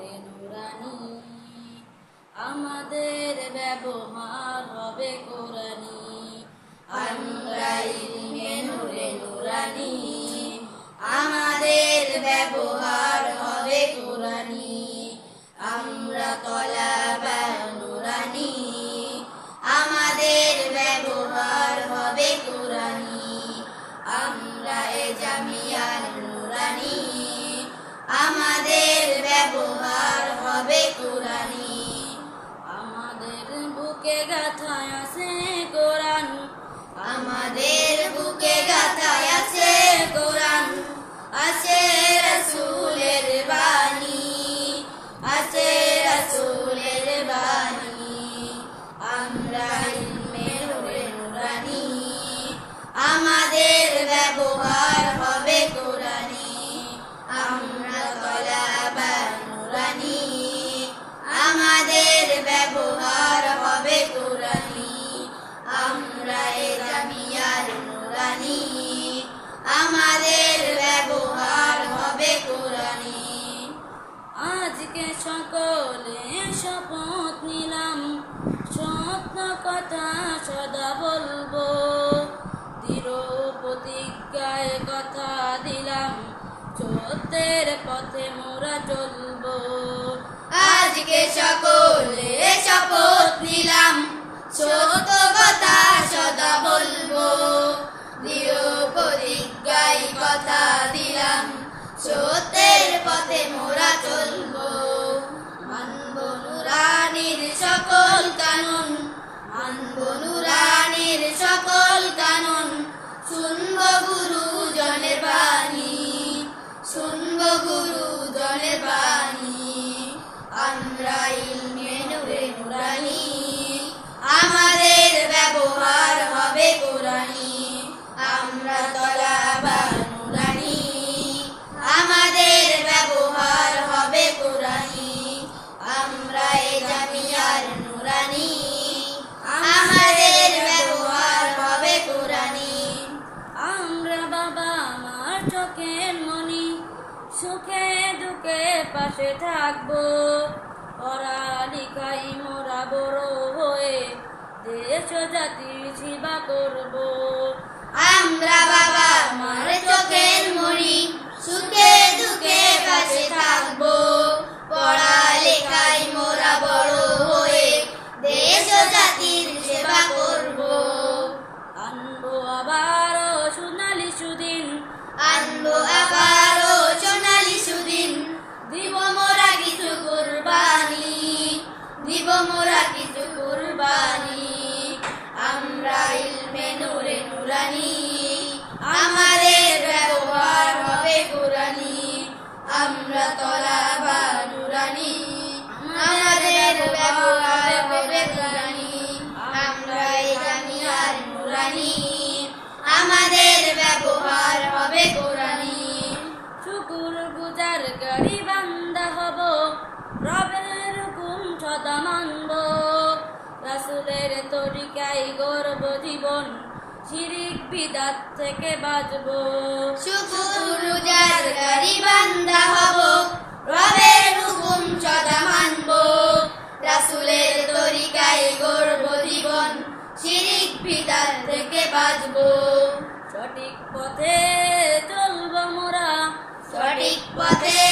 নূরে নুরানি। আমাদের ব্যবহার হবে কোরআনি। আমরা ইলমে নূরে নুরানি। আমাদের ব্যবহার আজকে সকলে শপথ নিলাম। সত্য কথা সদা বলব। দৃঢ় প্রতিজ্ঞায় কথা দিলাম। সত্যের পথে মোরা চলবো। আজকে সকলে শপথ নিলাম। সত্য কথা সদা বলব। দৃঢ় প্রতিজ্ঞায় কথা দিলাম। সত্যের পথে মোরা চলবো। সকল কানুন মানব নুরানির সকল কানুন, শুনব গুরু জনের বাণী, শুনব গুরু জনের বাণী। আমরা ইলমে নুরে নুরানি আমাদের ব্যবহার চোখের মনি সুখে দুঃখে পাশে থাকব। পড়ালিখাই মোরা বড় হয়ে, দেশ জাতি সেবা করব। আমরা বাবা মার চোখের মনি আমাদের ব্যবহার হবে আমরা নুরানি আমাদের ব্যবহার হবে কোরআনি শুকুর গুজার গাড়ি বান্দা হব। রবের হুকুম সদা মানব। রাসুলের তরিকায় গর্ব জীবন। শিরিক বিদাত থেকে বাঁচব। শুকুর গুজার গাড়ি বান্দা শিরিক বিদাত থেকে বাঁচব সঠিক পথে চলব মোরা সঠিক পথে